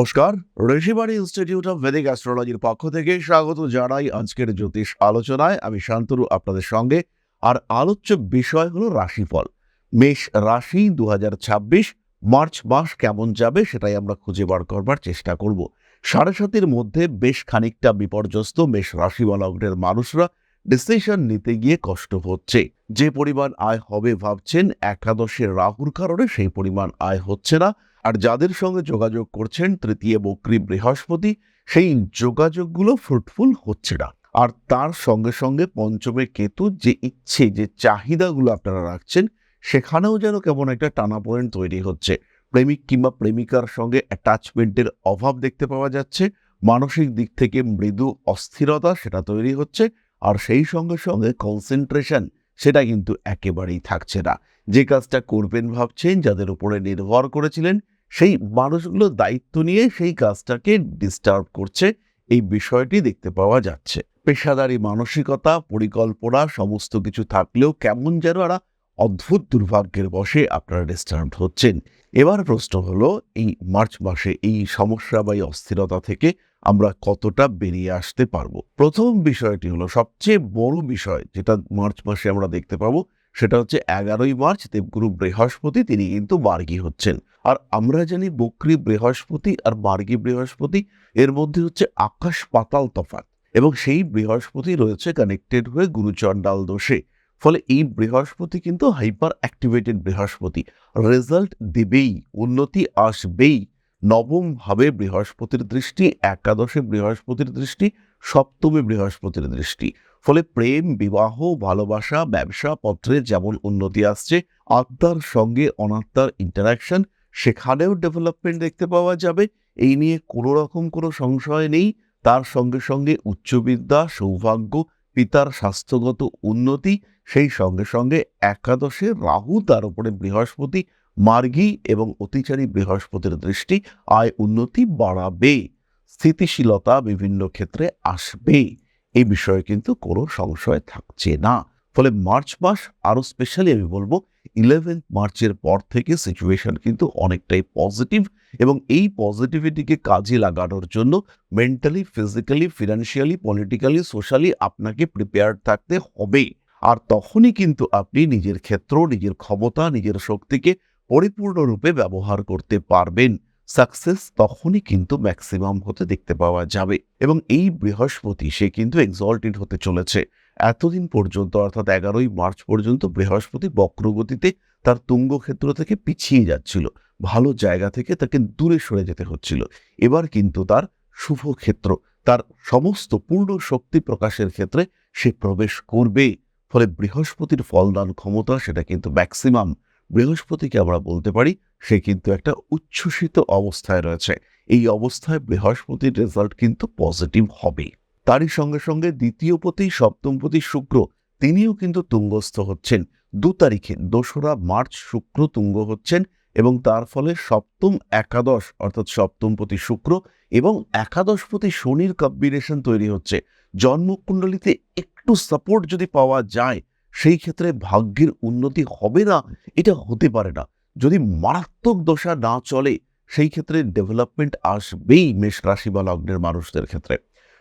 নমস্কার, Rishibani institute of Vedic অ্যাস্ট্রোলজির পক্ষ থেকে স্বাগত জানাই আজকের জ্যোতিষ আলোচনায়। আমি শান্তরু আপনাদের সঙ্গে। আর আলোচ্য বিষয় হলো রাশিফল। মেষ রাশি দুহাজার ছাব্বিশ, মার্চ মাস কেমন যাবে সেটাই আমরা খুঁজে বার করবার চেষ্টা করব। সাড়ে সাতের মধ্যে বেশ খানিকটা বিপর্যস্ত মেষ লগ্নের মানুষরা ডিসিশন নিতে গিয়ে কষ্ট হচ্ছে। যে পরিমাণ আয় হবে ভাবছেন একাদশের রাহুর কারণে সেই পরিমাণ আয় হচ্ছে না। আর যাদের সঙ্গে যোগাযোগ করছেন তৃতীয় বক্রী বৃহস্পতি, সেই যোগাযোগগুলো ফ্রুটফুল হচ্ছে না। আর তার সঙ্গে সঙ্গে পঞ্চমে কেতু যে ইচ্ছে, যে চাহিদাগুলো আপনারা রাখছেন, সেখানেও যেন কেমন একটা টানাপোড়েন তৈরি হচ্ছে। প্রেমিক কিংবা প্রেমিকার সঙ্গে অ্যাটাচমেন্টের অভাব দেখতে পাওয়া যাচ্ছে। মানসিক দিক থেকে মৃদু অস্থিরতা সেটা তৈরি হচ্ছে। আর সেই সঙ্গে সঙ্গে কনসেন্ট্রেশন সেটা কিন্তু একেবারেই থাকছে না। যে কাজটা করবেন ভাবছেন, যাদের উপরে নির্ভর করেছিলেন সেই মানুষগুলো দায়িত্ব নিয়ে সেই কাজটাকে ডিস্টার্ব করছে, এই বিষয়টি দেখতে পাওয়া যাচ্ছে। পেশাদারি মানসিকতা, পরিকল্পনা, সমস্ত কিছু থাকলেও কেমন যেন একটা অদ্ভুত দুর্ভাগ্যের বশে আপনারা ডিস্টার্ব হচ্ছেন। এবার প্রশ্ন হলো, এই মার্চ মাসে এই সমস্যা বা এই অস্থিরতা থেকে আমরা কতটা বেরিয়ে আসতে পারব? প্রথম বিষয়টি হলো সবচেয়ে বড় বিষয়, যেটা মার্চ মাসে আমরা দেখতে পাবো সেটা হচ্ছে এগারোই মার্চ দেবগুরু বৃহস্পতি তিনি কিন্তু মার্গী হচ্ছেন। আর আমরা জানি বক্রী বৃহস্পতি আর মার্গী বৃহস্পতি এর মধ্যে হচ্ছে আকাশ পাতাল তফাত এবং সেই বৃহস্পতি রয়েছে কানেক্টেড হয়ে গুরুচণ্ডাল দোষে। ফলে এই বৃহস্পতি কিন্তু হাইপার অ্যাক্টিভেটেড বৃহস্পতি। রেজাল্ট দেবেই, উন্নতি আসবেই। নবম ভাবে বৃহস্পতির দৃষ্টি, একাদশে বৃহস্পতির দৃষ্টি, সপ্তমে বৃহস্পতির দৃষ্টি। ফলে প্রেম, বিবাহ, ভালোবাসা, ব্যবসা পত্রে যেমন উন্নতি আসছে, আত্মার সঙ্গে অনাত্মার ইন্টারাকশন সেখানেও ডেভেলপমেন্ট দেখতে পাওয়া যাবে। এই নিয়ে কোনো রকম কোনো সংশয় নেই। তার সঙ্গে সঙ্গে উচ্চবিদ্যা, সৌভাগ্য, পিতার স্বাস্থ্যগত উন্নতি, সেই সঙ্গে সঙ্গে একাদশে রাহু, তার উপরে বৃহস্পতি, মার্গী এবং অতিচারী বৃহস্পতির দৃষ্টি আয় উন্নতি বাড়াবে। স্থিতিশীলতা বিভিন্ন ক্ষেত্রে আসবে। এই বিষয়ে কিন্তু কোনো সংশয় থাকছে না। ফলে মার্চ মাস আরও স্পেশালি আমি বলব ইলেভেন্থ মার্চের পর থেকে সিচুয়েশন কিন্তু অনেকটাই পজিটিভ এবং এই পজিটিভিটিকে কাজে লাগানোর জন্য mentally physically financially politically socially আপনাকে প্রিপেয়ার থাকতে হবে। আর তখনই কিন্তু আপনি নিজের ক্ষেত্র, নিজের ক্ষমতা, নিজের শক্তিকে পরিপূর্ণরূপে ব্যবহার করতে পারবেন। সাকসেস তখনই কিন্তু ম্যাক্সিমাম হতে দেখতে পাওয়া যাবে এবং এই বৃহস্পতি সে কিন্তু এক্সল্টেড হতে চলেছে। এতদিন পর্যন্ত অর্থাৎ এগারোই মার্চ পর্যন্ত বৃহস্পতি বক্রগতিতে তার তুঙ্গ ক্ষেত্র থেকে পিছিয়ে যাচ্ছিল, ভালো জায়গা থেকে তাকে দূরে সরে যেতে হচ্ছিল। এবার কিন্তু তার শুভ ক্ষেত্র তার সমস্ত পূর্ণ শক্তি প্রকাশের ক্ষেত্রে সে প্রবেশ করবে। ফলে বৃহস্পতির ফলদান ক্ষমতা সেটা কিন্তু ম্যাক্সিমাম বৃহস্পতিকে আমরা বলতে পারি সে কিন্তু একটা উচ্ছ্বসিত অবস্থায় রয়েছে। এই অবস্থায় বৃহস্পতির রেজাল্ট কিন্তু পজিটিভ হবে তারই সঙ্গে সঙ্গে দ্বিতীয় পতি, সপ্তম পতি শুক্র, তিনিও কিন্তু তুঙ্গস্থ হচ্ছেন। দু তারিখে দোসরা মার্চ শুক্র তুঙ্গ হচ্ছেন এবং তার ফলে সপ্তম একাদশ অর্থাৎ সপ্তমপতি শুক্র এবং একাদশপতি শনির কম্বিনেশন তৈরি হচ্ছে। জন্মকুণ্ডলিতে একটু সাপোর্ট যদি পাওয়া যায়, সেই ক্ষেত্রে ভাগ্যের উন্নতি হবে না, এটা হতে পারে না। যদি মারাত্মক দশা না চলে, সেই ক্ষেত্রে ডেভেলপমেন্ট আসবেই মেষ রাশি বা লগ্নের মানুষদের ক্ষেত্রে।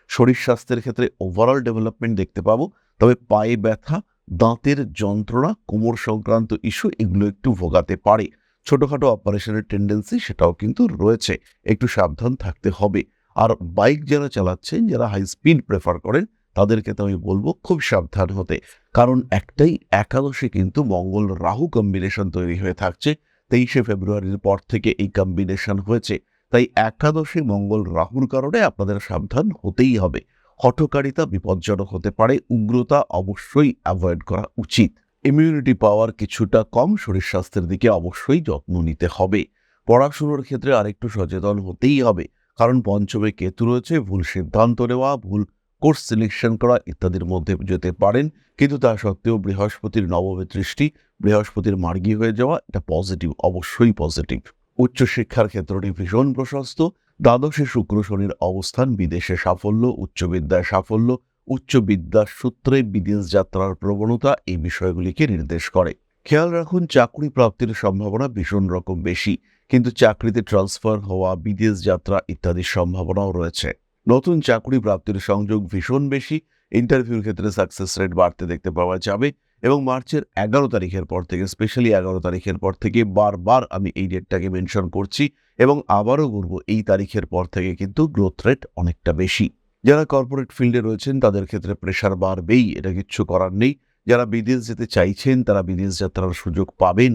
শরীর স্বাস্থ্যের ক্ষেত্রে ওভারঅল ডেভেলপমেন্ট দেখতে পাবো, তবে পায়ে ব্যথা, দাঁতের যন্ত্রণা, কোমর সংক্রান্ত ইস্যু এগুলো একটু ভোগাতে পারে। ছোটোখাটো অপারেশনের টেন্ডেন্সি সেটাও কিন্তু রয়েছে, একটু সাবধান থাকতে হবে। আর বাইক যারা চালাচ্ছেন, যারা হাই স্পিড প্রেফার করেন তাদেরকে তো আমি বলব খুব সাবধান হতে। কারণ একটাই একাদশে কিন্তু মঙ্গল রাহু কম্বিনেশন তৈরি হয়ে থাকছে। তেইশে ফেব্রুয়ারির পর থেকে এই কম্বিনেশন হয়েছে। তাই একাদশে মঙ্গল রাহুর কারণে আপনাদের সাবধান হতেই হবে। হঠকারিতা বিপজ্জনক হতে পারে, উগ্রতা অবশ্যই অ্যাভয়েড করা উচিত। ইমিউনিটি পাওয়ার কিছুটা কম, শরীর স্বাস্থ্যের দিকে অবশ্যই যত্ন নিতে হবে। পড়াশুনোর ক্ষেত্রে আরেকটু সচেতন হতেই হবে। কারণ পঞ্চমে কেতু রয়েছে, ভুল সিদ্ধান্ত নেওয়া, ভুল কোর্স সিলেকশন করা ইত্যাদির মধ্যে যেতে পারেন, কিন্তু তা সত্ত্বেও বৃহস্পতির নবমে দৃষ্টি, বৃহস্পতির মার্গী হয়ে যাওয়া, এটা পজিটিভ অবশ্যই পজিটিভ উচ্চশিক্ষার ক্ষেত্রটি ভীষণ প্রশস্ত, দ্বাদশে শুক্র শনির অবস্থান বিদেশে সাফল্য, উচ্চবিদ্যায় সাফল্য উচ্চ বিদ্যার সূত্রে বিদেশ যাত্রার প্রবণতা এই বিষয়গুলিকে নির্দেশ করে। খেয়াল রাখুন, চাকরি প্রাপ্তির সম্ভাবনা ভীষণ রকম বেশি, কিন্তু চাকরিতে ট্রান্সফার হওয়া, বিদেশ যাত্রা ইত্যাদির সম্ভাবনাও রয়েছে। নতুন চাকরি প্রাপ্তির সংযোগ ভীষণ বেশি। ইন্টারভিউর ক্ষেত্রে সাকসেস রেট বাড়তে দেখতে পাওয়া যাবে এবং মার্চের এগারো তারিখের পর থেকে স্পেশালি এগারো তারিখের পর থেকে বারবার আমি এই ডেটটাকে মেনশন করছি এবং আবারও বলব, এই তারিখের পর থেকে কিন্তু গ্রোথ রেট অনেকটা বেশি। যারা কর্পোরেট ফিল্ডে রয়েছেন, তাদের ক্ষেত্রে প্রেশার বাড়বেই, এটা কিচ্ছু করার নেই। যারা বিদেশ যেতে চাইছেন, তারা বিদেশ যাত্রার সুযোগ পাবেন।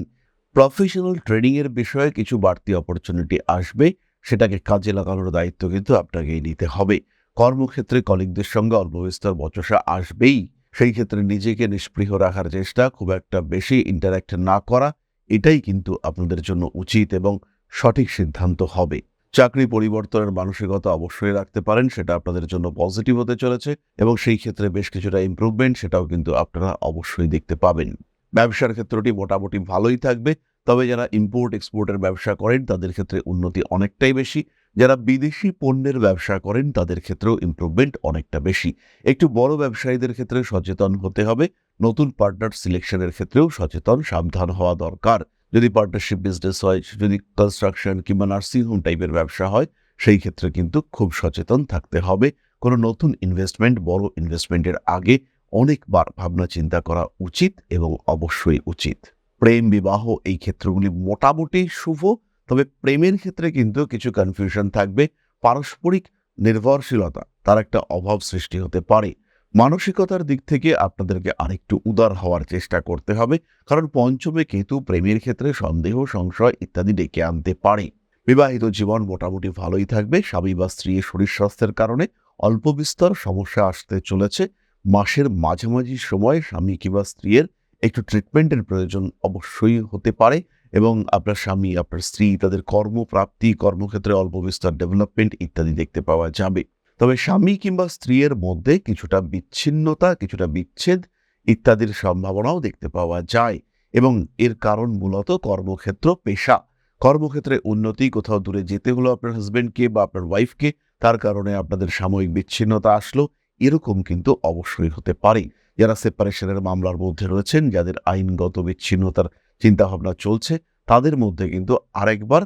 প্রফেশনাল ট্রেনিংয়ের বিষয়ে কিছু বাড়তি অপরচুনিটি আসবে। সেটাকে কাজে লাগানোর দায়িত্ব কিন্তু আপনাকেই নিতে হবে। কর্মক্ষেত্রে কলিগদের সঙ্গে অল্প বিস্তর বচসা আসবেই। সেই ক্ষেত্রে নিজেকে নিষ্পৃহ রাখার চেষ্টা খুব একটা বেশি ইন্টারাক্ট না করা, এটাই কিন্তু আপনাদের জন্য উচিত এবং সঠিক সিদ্ধান্ত হবে। চাকরি পরিবর্তনের মানসিকতা অবশ্যই রাখতে পারেন, সেটা আপনাদের জন্য পজিটিভ হতে চলেছে এবং সেই ক্ষেত্রে বেশ কিছুটা ইমপ্রুভমেন্ট সেটাও কিন্তু আপনারা অবশ্যই দেখতে পাবেন। ব্যবসার ক্ষেত্রটি মোটামুটি ভালোই থাকবে তবে যারা ইম্পোর্ট এক্সপোর্টের ব্যবসা করেন, তাদের ক্ষেত্রে উন্নতি অনেকটাই বেশি। যারা বিদেশি পণ্যের ব্যবসা করেন, তাদের ক্ষেত্রেও ইমপ্রুভমেন্ট অনেকটা বেশি। একটু বড় ব্যবসায়ীদের ক্ষেত্রে সচেতন হতে হবে। নতুন পার্টনার সিলেকশনের ক্ষেত্রেও সচেতন, সাবধান হওয়া দরকার। যদি পার্টনারশিপ বিজনেস হয়, যদি কনস্ট্রাকশন কিংবা নার্সিং হোম টাইপের ব্যবসা হয়, সেই ক্ষেত্রে কিন্তু খুব সচেতন থাকতে হবে। কোনো নতুন ইনভেস্টমেন্ট বড় ইনভেস্টমেন্টের আগে অনেকবার ভাবনা চিন্তা করা উচিত এবং অবশ্যই উচিত। প্রেম, বিবাহ এই ক্ষেত্রগুলি মোটামুটি শুভ, তবে প্রেমের ক্ষেত্রে কিন্তু কিছু কনফিউশন থাকবে। পারস্পরিক নির্ভরশীলতা, তার একটা অভাব সৃষ্টি হতে পারে। মানসিকতার দিক থেকে আপনাদেরকে আরেকটু উদার হওয়ার চেষ্টা করতে হবে, কারণ পঞ্চমে কেতু প্রেমের ক্ষেত্রে সন্দেহ, সংশয় ইত্যাদি ডেকে আনতে পারে। বিবাহিত জীবন মোটামুটি ভালোই থাকবে, স্বামী বা স্ত্রীর শরীর স্বাস্থ্যের কারণে অল্প বিস্তর সমস্যা আসতে চলেছে। মাসের মাঝামাঝি সময় স্বামী কিংবা স্ত্রীর একটু ট্রিটমেন্টের প্রয়োজন অবশ্যই হতে পারে এবং আপনার স্বামী, আপনার স্ত্রী, তাদের কর্মপ্রাপ্তি, কর্মক্ষেত্রে অল্প বিস্তর ডেভেলপমেন্ট ইত্যাদি দেখতে পাওয়া যাবে। তবে স্বামী কিংবা স্ত্রীর মধ্যে কিছুটা বিচ্ছিন্নতা, কিছুটা বিচ্ছেদ ইত্যাদির সম্ভাবনাও দেখতে পাওয়া যায় এবং এর কারণ মূলত কর্মক্ষেত্র পেশা। কর্মক্ষেত্রে উন্নতি, কোথাও দূরে যেতে হলো আপনার হাজবেন্ডকে বা আপনার ওয়াইফকে তার কারণে আপনাদের সাময়িক বিচ্ছিন্নতা আসলো, এরকম কিন্তু অবশ্যই হতে পারে যারা সেপারেশনের মামলার মধ্যে রয়েছেন, যাদের আইনগত বিচ্ছিন্নতার চিন্তাভাবনা চলছে, তাদের মধ্যে কিন্তু আরেকবার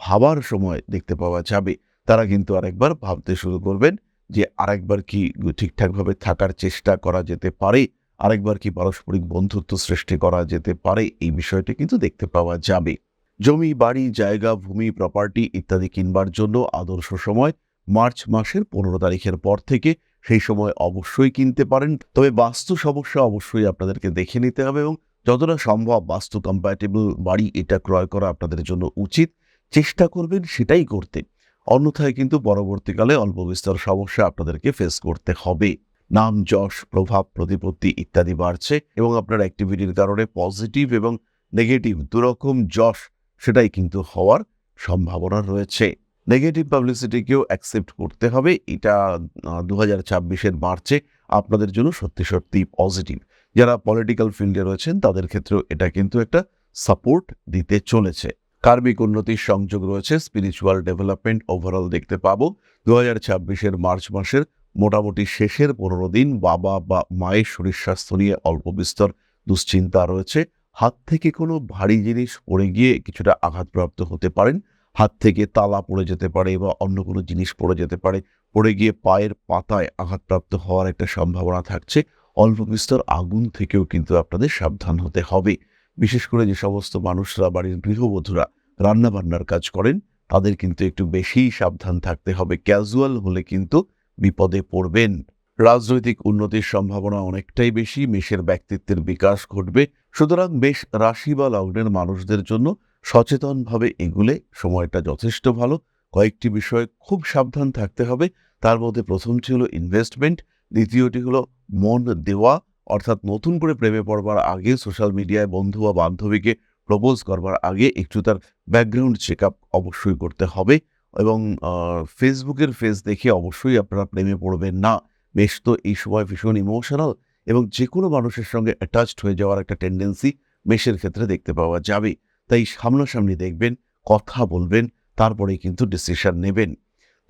ভাবার সময় দেখতে পাওয়া যাবে। তারা কিন্তু আরেকবার ভাবতে শুরু করবেন যে আরেকবার কি ঠিকঠাকভাবে থাকার চেষ্টা করা যেতে পারে, আরেকবার কি পারস্পরিক বন্ধুত্ব সৃষ্টি করা যেতে পারে, এই বিষয়টি কিন্তু দেখতে পাওয়া যাবে। জমি, বাড়ি, জায়গা, ভূমি প্রপার্টি ইত্যাদি কিনবার জন্য আদর্শ সময় মার্চ মাসের পনেরো তারিখের পর থেকে সেই সময় অবশ্যই কিনতে পারেন। তবে বাস্তু সমস্যা অবশ্যই আপনাদেরকে দেখে নিতে হবে এবং যতটা সম্ভব বাস্তু কম্প্যাটেবল বাড়ি এটা ক্রয় করা আপনাদের জন্য উচিত। চেষ্টা করবেন সেটাই করতে। অন্যথায় কিন্তু পরবর্তীকালে অল্প বিস্তর সমস্যা আপনাদেরকে ফেস করতে হবে। নাম, যশ, প্রভাব, প্রতিপত্তি ইত্যাদি বাড়ছে এবং আপনার অ্যাক্টিভিটির কারণে পজিটিভ এবং নেগেটিভ দুরকম যশ সেটাই কিন্তু হওয়ার সম্ভাবনা রয়েছে। নেগেটিভ পাবলিসিটিকেও অ্যাকসেপ্ট করতে হবে। এটা দু হাজার ছাব্বিশের মার্চে আপনাদের জন্য সত্যি সত্যি পজিটিভ যারা পলিটিক্যাল ফিল্ডে রয়েছেন, তাদের ক্ষেত্রেও এটা কিন্তু একটা সাপোর্ট দিতে চলেছে। কার্মিক উন্নতির সংযোগ রয়েছে স্পিরিচুয়াল ডেভেলপমেন্ট ওভারঅল দেখতে পাবো। দু হাজার ছাব্বিশের মার্চ মাসের মোটামুটি শেষের পনেরো দিন বাবা বা মায়ের শরীর স্বাস্থ্য নিয়ে অল্প বিস্তর দুশ্চিন্তা রয়েছে। হাত থেকে কোনো ভারী জিনিস পড়ে গিয়ে কিছুটা আঘাতপ্রাপ্ত হতে পারেন। হাত থেকে তালা পড়ে যেতে পারে বা অন্য কোনো জিনিস পড়ে যেতে পারে, পড়ে গিয়ে পায়ের পাতায় আঘাতপ্রাপ্ত হওয়ার একটা সম্ভাবনা থাকছে। অল্প বিস্তর আগুন থেকেও কিন্তু আপনাদের সাবধান হতে হবে। বিশেষ করে যে সমস্ত মানুষরা, বাড়ির গৃহবধূরা রান্নাবান্নার কাজ করেন, তাদের কিন্তু একটু বেশিই সাবধান থাকতে হবে। ক্যাজুয়াল হলে কিন্তু বিপদে পড়বেন। রাজনৈতিক উন্নতির সম্ভাবনা অনেকটাই বেশি, মেষের ব্যক্তিত্বের বিকাশ ঘটবে। সুতরাং বেশ রাশি বা লগ্নের মানুষদের জন্য সচেতনভাবে এগুলে সময়টা যথেষ্ট ভালো। কয়েকটি বিষয়ে খুব সাবধান থাকতে হবে। তার মধ্যে প্রথমটি হলো ইনভেস্টমেন্ট দ্বিতীয়টি হলো মন দেওয়া, অর্থাৎ নতুন করে প্রেমে পড়বার আগে সোশ্যাল মিডিয়ায় বন্ধু বা বান্ধবীকে প্রপোজ করবার আগে একটু তার ব্যাকগ্রাউন্ড চেক আপ অবশ্যই করতে হবে এবং ফেসবুকের ফেস দেখে অবশ্যই আপনারা প্রেমে পড়বেন না। বেশ তো এই সময় ভীষণ ইমোশনাল এবং যে কোনো মানুষের সঙ্গে অ্যাটাচড হয়ে যাওয়ার একটা টেন্ডেন্সি মেষের ক্ষেত্রে দেখতে পাওয়া যাবে। তাই সামনাসামনি দেখবেন, কথা বলবেন তারপরে কিন্তু ডিসিশন নেবেন।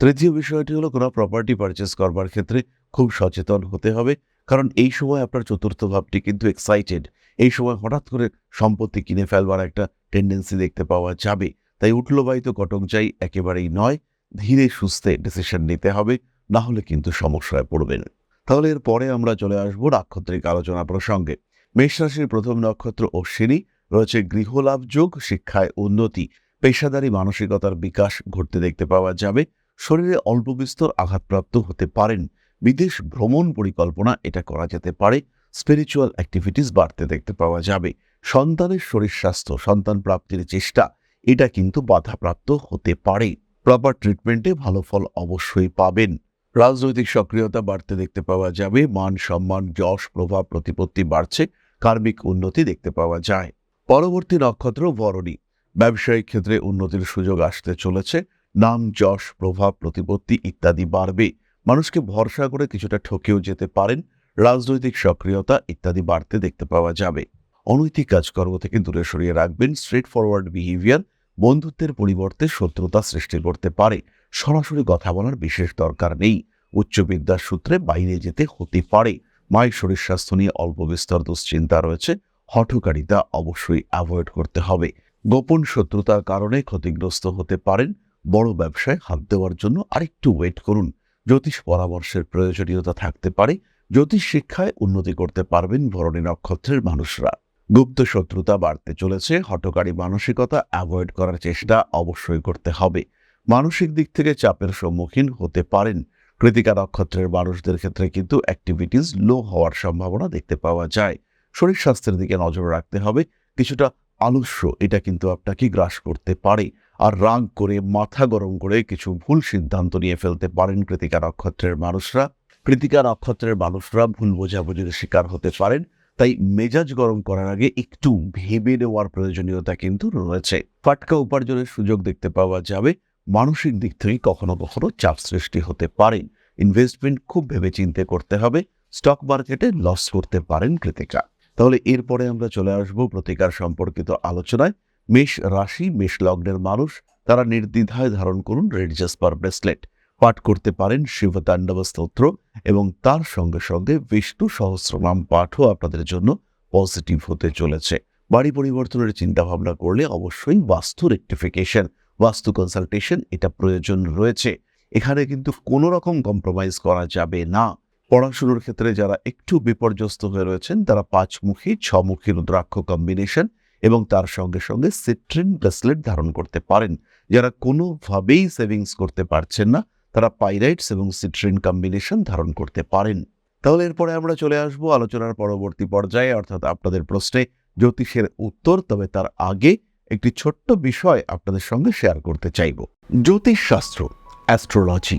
তৃতীয় বিষয়টি হলো কোনো প্রপার্টি পারচেস করবার ক্ষেত্রে খুব সচেতন হতে হবে, কারণ এই সময় আপনার চতুর্থ ভাবটি কিন্তু এক্সাইটেড এই সময় হঠাৎ করে সম্পত্তি কিনে ফেলবার একটা টেন্ডেন্সি দেখতে পাওয়া যাবে। তাই উঠলবাহিত কটক চাই একেবারেই নয়, ধীরে সুস্থে ডিসিশন নিতে হবে, না হলে কিন্তু সমস্যায় পড়বেন। তাহলে এর পরে আমরা চলে আসব নাক্ষত্রিক আলোচনা প্রসঙ্গে। মেষ রাশির প্রথম নক্ষত্র অশ্বিনী রয়েছে গৃহলাভযোগ শিক্ষায় উন্নতি। পেশাদারী মানসিকতার বিকাশ ঘটতে দেখতে পাওয়া যাবে। শরীরে অল্প বিস্তর আঘাতপ্রাপ্ত হতে পারেন। বিদেশ ভ্রমণ পরিকল্পনা এটা করা যেতে পারে। স্পিরিচুয়াল অ্যাক্টিভিটিস বাড়তে দেখতে পাওয়া যাবে। সন্তানের শরীর স্বাস্থ্য, সন্তান প্রাপ্তির চেষ্টা, এটা কিন্তু বাধাপ্রাপ্ত হতে পারে। প্রপার ট্রিটমেন্টে ভালো ফল অবশ্যই পাবেন। রাজনৈতিক সক্রিয়তা বাড়তে দেখতে পাওয়া যাবে। মান সম্মান, যশ, প্রভাব, প্রতিপত্তি বাড়ছে। কার্মিক উন্নতি দেখতে পাওয়া যায়। পরবর্তী নক্ষত্র বরণী। ব্যবসায়িক ক্ষেত্রে উন্নতির সুযোগ আসতে চলেছে। নাম, যশ, প্রভাব, প্রতিপত্তি ইত্যাদি বাড়বে। মানুষকে ভরসা করে কিছুটা ঠকেও যেতে পারেন। রাজনৈতিক সক্রিয়তা ইত্যাদি বাড়তে দেখতে পাওয়া যাবে। অনৈতিক কাজকর্ম থেকে দূরে সরিয়ে রাখবেন স্ট্রেট ফরওয়ার্ড বিহেভিয়ার। বন্ধুত্বের পরিবর্তে শত্রুতা সৃষ্টি করতে পারে। সরাসরি কথা বলার বিশেষ দরকার নেই। উচ্চ বিদ্যার সূত্রে বাইরে যেতে হতে পারে। মায়ের শরীর স্বাস্থ্য নিয়ে অল্প বিস্তর দুশ্চিন্তা রয়েছে। হঠকারিতা অবশ্যই অ্যাভয়েড করতে হবে। গোপন শত্রুতার কারণে ক্ষতিগ্রস্ত হতে পারেন। বড় ব্যবসায় হাত দেওয়ার জন্য আরেকটু ওয়েট করুন। জ্যোতিষ পরামর্শের প্রয়োজনীয়তা থাকতে পারে। জ্যোতিষ শিক্ষায় উন্নতি করতে পারবেন ভরণী নক্ষত্রের মানুষরা। গুপ্ত শত্রুতা বাড়তে চলেছে। হটকারী মানসিকতা অ্যাভয়েড করার চেষ্টা অবশ্যই করতে হবে। মানসিক দিক থেকে চাপের সম্মুখীন হতে পারেন। কৃতিকা নক্ষত্রের মানুষদের ক্ষেত্রে কিন্তু অ্যাক্টিভিটিস লো হওয়ার সম্ভাবনা দেখতে পাওয়া যায়। শরীর স্বাস্থ্যের দিকে নজর রাখতে হবে। কিছুটা আলস্য, এটা কিন্তু আপনাকে গ্রাস করতে পারে। আর রাগ করে, মাথা গরম করে কিছু ভুল সিদ্ধান্ত নিয়ে ফেলতে পারেন কৃতিকা নক্ষত্রের মানুষরা। কৃতিকা নক্ষত্রের মানুষরা ভুল বোঝাবুঝির শিকার হতে পারেন। তাই মেজাজ গরম করার আগে একটু ভেবে নেওয়ার প্রয়োজনীয়তা কিন্তু রয়েছে। ফাটকা উপার্জনের সুযোগ দেখতে পাওয়া যাবে। মানসিক দিক থেকে কখনো কখনো চাপ সৃষ্টি হতে পারে। ইনভেস্টমেন্ট খুব ভেবে চিন্তে করতে হবে। স্টক মার্কেটে লস করতে পারেন কৃতিকা। তাহলে এরপরে আমরা চলে আসব প্রতিকার সম্পর্কিত আলোচনায়। মেষ রাশি, মেষ লগ্নের মানুষ, তারা নির্দ্বিধায় ধারণ করুন রেড জাসপার ব্রেসলেট। পাঠ করতে পারেন শিবতাণ্ডব স্তোত্র এবং তার সঙ্গে সঙ্গে বিষ্ণু সহস্রনাম পাঠও আপনাদের জন্য পজিটিভ হতে চলেছে। বাড়ি পরিবর্তনের চিন্তা ভাবনা করলে অবশ্যই বাস্তু রেক্টিফিকেশন, বাস্তু কনসালটেশন, এটা প্রয়োজন রয়েছে। এখানে কিন্তু কোনো রকম কম্প্রোমাইজ করা যাবে না। পড়াশুনোর ক্ষেত্রে যারা একটু বিপর্যস্ত হয়ে রয়েছেন, তারা পাঁচমুখী, ছমুখী রুদ্রাক্ষ কম্বিনেশন এবং তার সঙ্গে সঙ্গে সিট্রিন ব্রেসলেট ধারণ করতে পারেন। যারা কোনোভাবেই সেভিংস করতে পারছেন না, তারা পাইরাইটস এবং সিট্রিন কম্বিনেশন ধারণ করতে পারেন। তাহলে এরপরে আমরা চলে আসব আলোচনার পরবর্তী পর্যায়ে, অর্থাৎ আপনাদের প্রশ্নে জ্যোতিষের উত্তর, তবে তার আগে একটি ছোট্ট বিষয় আপনাদের সঙ্গে শেয়ার করতে চাইব। জ্যোতিষশাস্ত্র অ্যাস্ট্রোলজি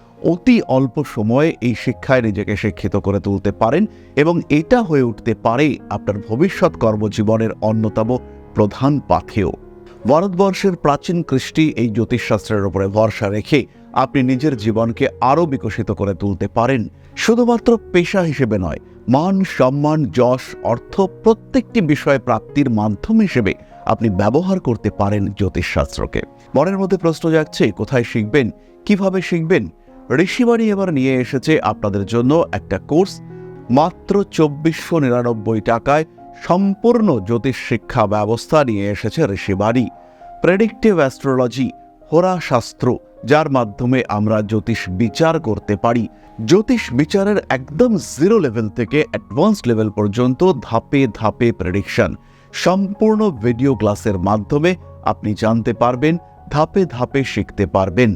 অতি অল্প সময়ে এই শিক্ষায় নিজেকে শিক্ষিত করে তুলতে পারেন এবং এটা হয়ে উঠতে পারে আপনার ভবিষ্যৎ কর্মজীবনের অন্যতম প্রধান পাথেয়। ভারতবর্ষের প্রাচীন কৃষ্টি এই জ্যোতিষশাস্ত্রের উপরে ভরসা রেখে আপনি নিজের জীবনকে আরও বিকশিত করে তুলতে পারেন। শুধুমাত্র পেশা হিসেবে নয়, মান, সম্মান, যশ, অর্থ প্রত্যেকটি বিষয় প্রাপ্তির মাধ্যম হিসেবে আপনি ব্যবহার করতে পারেন জ্যোতিষশাস্ত্রকে। মনের মধ্যে প্রশ্ন যাচ্ছে কোথায় শিখবেন, কীভাবে শিখবেন? ঋষিবাণী এবার নিয়ে এসেছে আপনাদের জন্য একটা কোর্স, মাত্র চব্বিশশো নিরানব্বই টাকায় সম্পূর্ণ জ্যোতিষ শিক্ষা ব্যবস্থা নিয়ে এসেছে ঋষিবাণী প্রেডিক্টিভ অ্যাস্ট্রোলজি হোরা শাস্ত্র, যার মাধ্যমে আমরা জ্যোতিষ বিচার করতে পারি। জ্যোতিষ বিচারের একদম জিরো লেভেল থেকে অ্যাডভান্স লেভেল পর্যন্ত ধাপে ধাপে প্রেডিকশন সম্পূর্ণ ভিডিও ক্লাসের মাধ্যমে আপনি জানতে পারবেন, ধাপে ধাপে শিখতে পারবেন।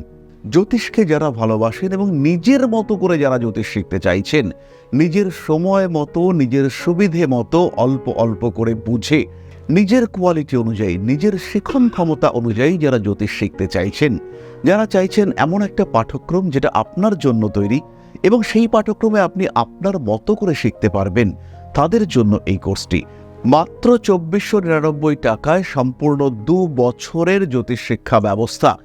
জ্যোতিষকে যারা ভালোবাসেন এবং নিজের মতো করে যারা জ্যোতিষ শিখতে চাইছেন, নিজের সময় মতো, নিজের সুবিধে মতো অল্প অল্প করে বুঝে, নিজের কোয়ালিটি অনুযায়ী, নিজের শিখন ক্ষমতা অনুযায়ী যারা জ্যোতিষ শিখতে চাইছেন, যারা চাইছেন এমন একটা পাঠ্যক্রম যেটা আপনার জন্য তৈরি এবং সেই পাঠ্যক্রমে আপনি আপনার মতো করে শিখতে পারবেন, তাদের জন্য এই কোর্সটি। মাত্র চব্বিশশো নিরানব্বই টাকায় সম্পূর্ণ দু বছরের জ্যোতিষ শিক্ষা ব্যবস্থা।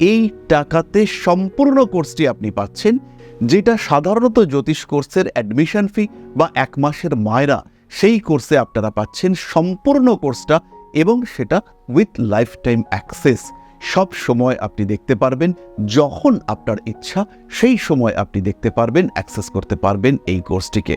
এই টাকাতে সম্পূর্ণ কোর্সটি আপনি পাচ্ছেন, যেটা সাধারণত জ্যোতিষ কোর্সের অ্যাডমিশন ফি বা এক মাসের মায়রা। সেই কোর্সে আপনারা পাচ্ছেন সম্পূর্ণ কোর্সটা এবং সেটা উইথ লাইফ টাইম অ্যাক্সেস সব সময় আপনি দেখতে পারবেন, যখন আপনার ইচ্ছা, সেই সময় আপনি দেখতে পারবেন অ্যাক্সেস করতে পারবেন এই কোর্সটিকে।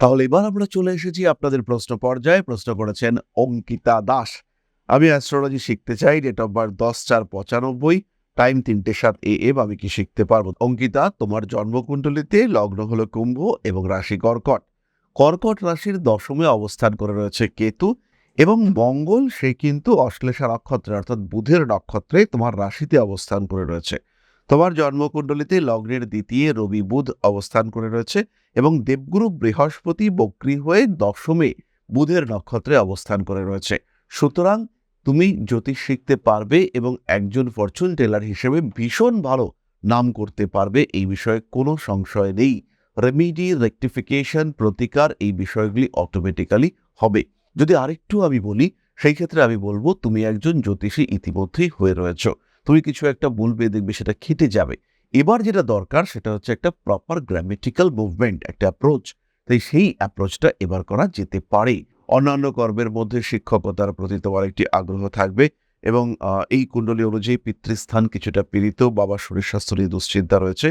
তাহলে এবার আমরা চলে এসেছি আপনাদের প্রশ্ন পর্যায়ে। প্রশ্ন করেছেন অঙ্কিতা দাস। আমি অ্যাস্ট্রোলজি শিখতে চাই ডেট অফ বার্থ দশ চার পঁচানব্বই টাইম তিনটে সাত এ এম আমি কি শিখতে পারব? অঙ্কিতা, তোমার জন্মকুণ্ডলিতে লগ্ন হলো কুম্ভ এবং রাশি কর্কট। কর্কট রাশির দশমে অবস্থান করে রয়েছে কেতু এবং মঙ্গল, সে কিন্তু অশ্লেষা নক্ষত্রে, অর্থাৎ বুধের নক্ষত্রে তোমার রাশিতে অবস্থান করে রয়েছে। তোমার জন্মকুণ্ডলিতে লগ্নের দ্বিতীয় রবি বুধ অবস্থান করে রয়েছে এবং দেবগুরু বৃহস্পতি বক্রী হয়ে দশমে বুধের নক্ষত্রে অবস্থান করে রয়েছে। সুতরাং তুমি জ্যোতিষ শিখতে পারবে এবং একজন ফরচুন টেলার হিসেবে ভীষণ ভালো নাম করতে পারবে, এই বিষয়ে কোনো সংশয় নেই। রেমিডি রেকটিফিকেশন প্রতিকার, এই বিষয়গুলি অটোমেটিক্যালি হবে। যদি আরেকটু আমি বলি, সেই ক্ষেত্রে আমি বলব, তুমি একজন জ্যোতিষী ইতিমধ্যেই হয়ে রয়েছ। তুমি কিছু একটা বলবে দেখবে, সেটা খেটে যাবে। এবার যেটা দরকার সেটা হচ্ছে একটা প্রপার গ্রামেটিক্যাল মুভমেন্ট একটা অ্যাপ্রোচ তাই সেই অ্যাপ্রোচটা এবার করা যেতে পারে। অন্যান্য কর্মের মধ্যে শিক্ষকতার প্রতি তোমার একটি আগ্রহ থাকবে এবং এই কুণ্ডলী অনুযায়ী পিতৃস্থান কিছুটা পীড়িত বাবার শরীর স্বাস্থ্য নিয়ে দুশ্চিন্তা রয়েছে।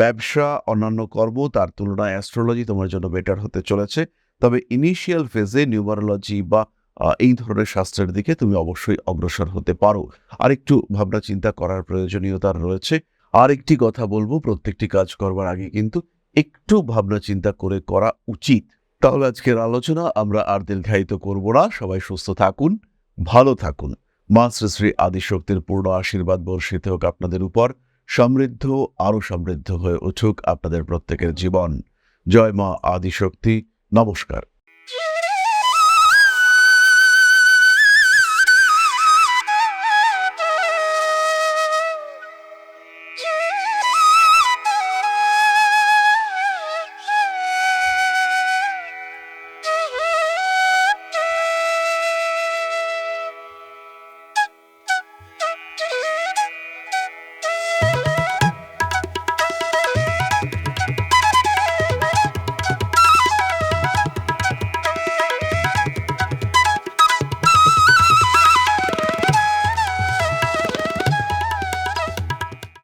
ব্যবসা, অন্যান্য কর্ম, তার তুলনায় অ্যাস্ট্রোলজি তোমার জন্য বেটার হতে চলেছে। তবে ইনিশিয়াল ফেজে নিউমারোলজি বা এই ধরনের শাস্ত্রের দিকে তুমি অবশ্যই অগ্রসর হতে পারো। আরেকটু ভাবনা চিন্তা করার প্রয়োজনীয়তা রয়েছে। আর একটি কথা বলব, প্রত্যেকটি কাজ করবার আগে কিন্তু একটু ভাবনা চিন্তা করে করা উচিত। তাহলে আজকের আলোচনা আমরা আর দীর্ঘায়িত করব না। সবাই সুস্থ থাকুন, ভালো থাকুন। মা শ্রী শ্রী আদিশক্তির পূর্ণ আশীর্বাদ বর্ষিত হোক আপনাদের উপর, সমৃদ্ধ, আরও সমৃদ্ধ হয়ে উঠুক আপনাদের প্রত্যেকের জীবন। জয় মা আদিশক্তি। নমস্কার।